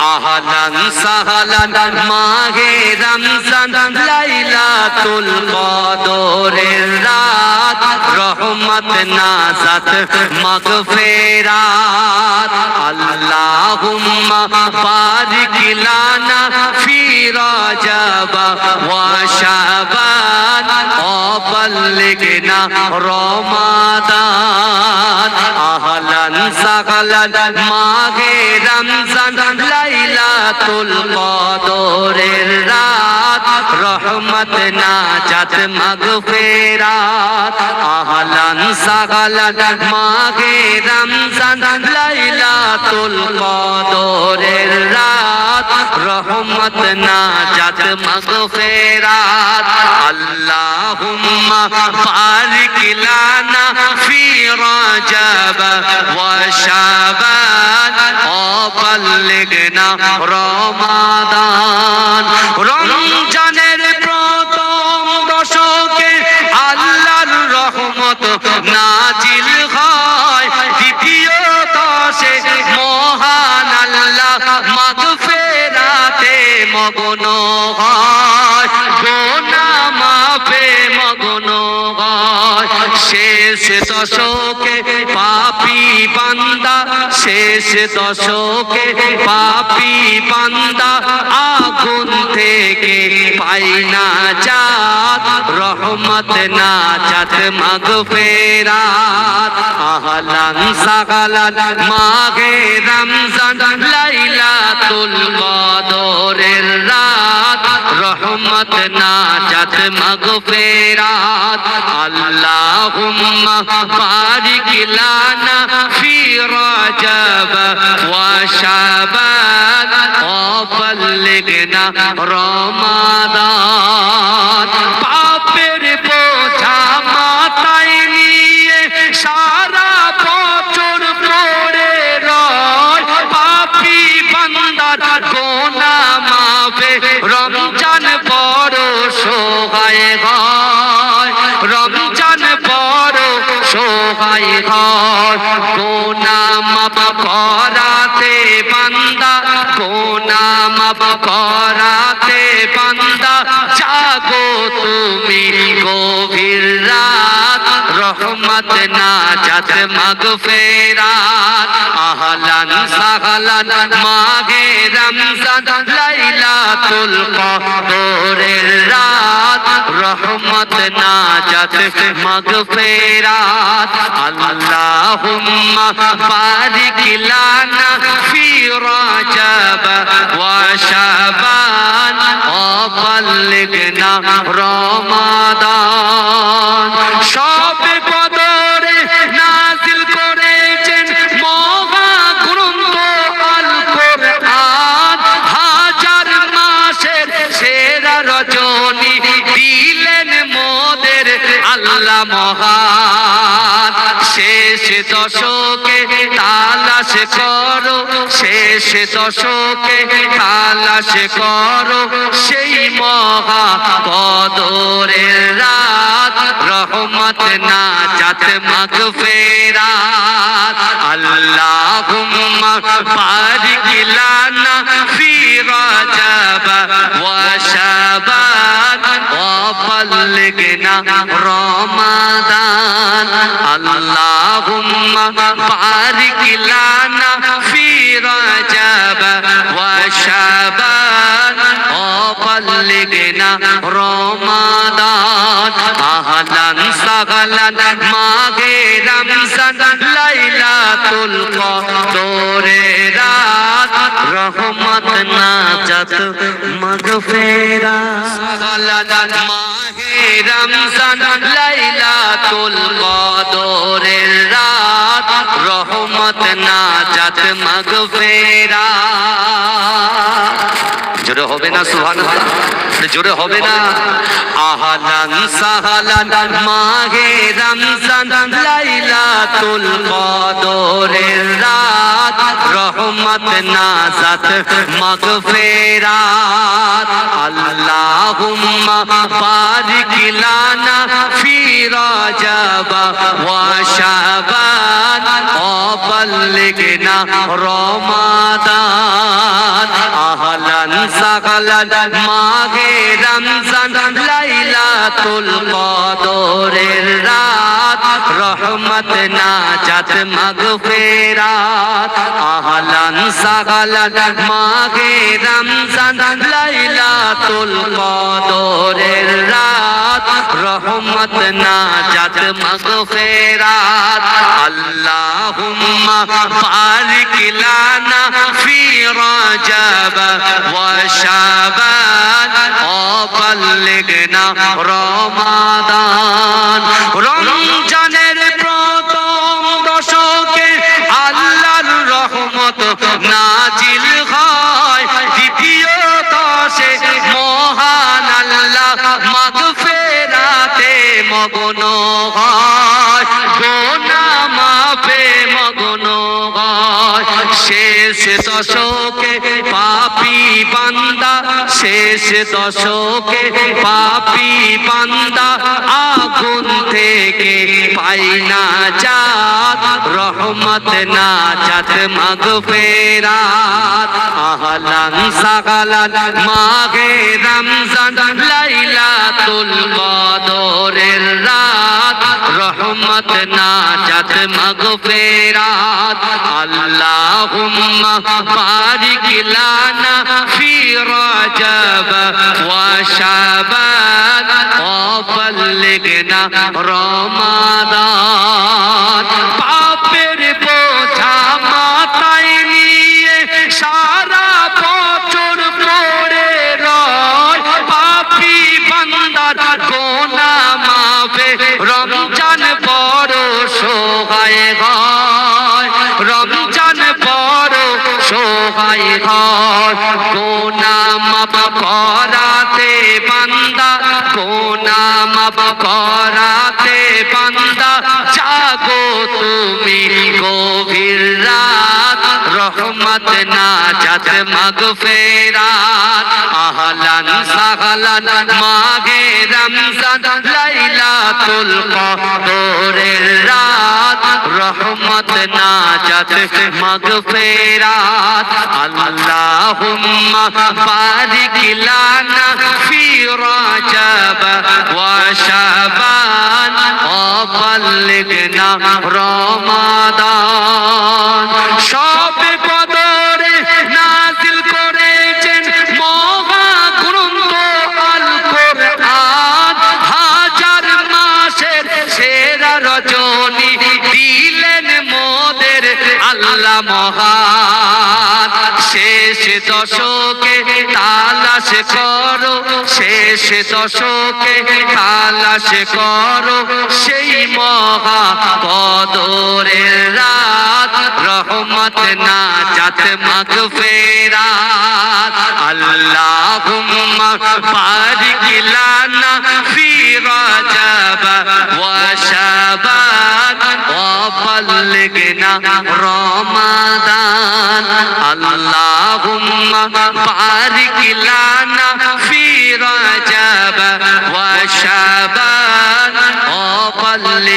আহলান সাহলান মাহে রমজান, লাইলাতুল কদরের রাত, রহমত নাজাত, মাগফিরাত। আল্লাহুম্মা বারিক লানা ফি রাজাব ওয়া শাবান। ও রমাদান। সাহালান মাঘে রমজান লাইলাতুল কদরের রাত, রহমত নাজাত মাগফিরাত। আহলান সাহালান মাঘে রমজান লাইলাতুল কদরের রাত, রহমত নাজাত মাগফিরাত। আল্লাহুম্মা বারিক লানা ফি রজব ওয়া শাবান وبلغنا রমাদান রমজানের প্রথম দশকে আল্লাহর রহমত নাজিল হয় দ্বিতীয় দশে মহান আল্লাহ মাগফিরাতে মগ্ন হয় শেষ দশকে পাপি বান্দা, শেষ দশকে পাপি বান্দা, আগুন থেকে পাই না জাত, রহমত না জাত, মাগফিরাত। আহলান غلط. ما رمضان ليلة القدر الرات رحمت ناجت مغفرات. اللهم بارك لنا في رجب وشباب وبلغنا رمضان. হয় গোনা মাপ করাতে বান্দা, গোনা করাতে বান্দা। জাগো তুমি গভীর রাত, রহমত না জাত মাগফিরাত আহলান সাহলান মাগে রমজান, লাইলাতুল কদরের রাত। رحمت ناجت مغفرات اللهم بارك لنا في رجب وشعبان وبلغنا رمضان۔ মহান। শেষ দশকে তালাশ করো, শেষ দশকে তালাশ করো। সেই মহা কদরের রাত, রহমত না মাগফিরাত আল্লাহুম্মা বারিক লানা ফি রজব শাবান ভুলবে না রমাদান। আল্লাহুম্মা বারিক লানা ফি রাজাব ওয়া শাবান। ও পাল্লিগে না রমাদান। আহলান সাহলান মাগে রমজান। লাইলাতুল কদরের রাত রহমত নাজাত মাগফিরা সালাত রহমত মাগফিরা জোরে হবে না সুবহানাল্লাহ জোরে হবে না আহালান সাহালান মাহে রমজান রাত রহমত নাজাত মাগফিরাত আল্লাহুম্মা বারিক লানা ফি রজব ওয়া শাবান وبلغنا رمضان সাগালান মাঘে রমজান লাইলাতুল কদরের রাত রহমত নাজাত মাগফিরাত আহলান সাগালান মাঘে রমজান লাইলাতুল কদরের রাত রহমত নাজাত মাগফিরাত আল্লাহুম্মা বারিক লানা ফি রজব ওয়া শাবান وبلغنا রমাদান মগ্ন গোনা মাফে মগ্ন শেষ দশকে পাপি বান্দা শেষ দশকে পাপি বান্দা আগুন থেকে পাই না জাত رحمت ناجت مغفرات. أهلاً سغلاً ماغ رمزاً ليلة القدر الرات. رحمت ناجت مغفرات. اللهم بارك لنا في رجب وشبان وبلغنا رمضان. হয় গোনা মাপ করাতে বান্দা গোনা মাপ বান্দা। জাগো তুমি গভীর রাত, রহমত না জাত মাগফিরাত আহলান সাহলান মাঘে রমজান, লাইলাতুল কদরের রাত। রহমত না জাত মাগফিরাত আল্লাহুম্মা বারিক লানা ফি রজব ওয়া শাবান। লিখনা রমাদান। সব কদরে নাজিল করেছেন মহাগ্রন্থ আল কোরআন হাজার মাসের সেরা রজনী দিলেন মোদের আল্লাহ মহান। শেষ দশকে করো, শেষ দশকে খালাস করো। সেই মহা কদরের রাত, রহমত না যাত মাঘ ফেরা আল্লাহ বারিক লানা ফি রাজাবা ওয়া শাবান। ওয়া বাল্লিগনা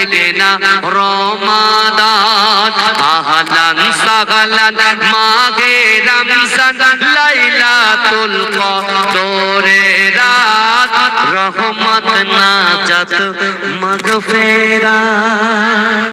দেবে না রমাদান। আহলান সাহলান মাগে রমজান লাইলাতুল কদরে রাত। রহমত নাজাত মাগফিরাত।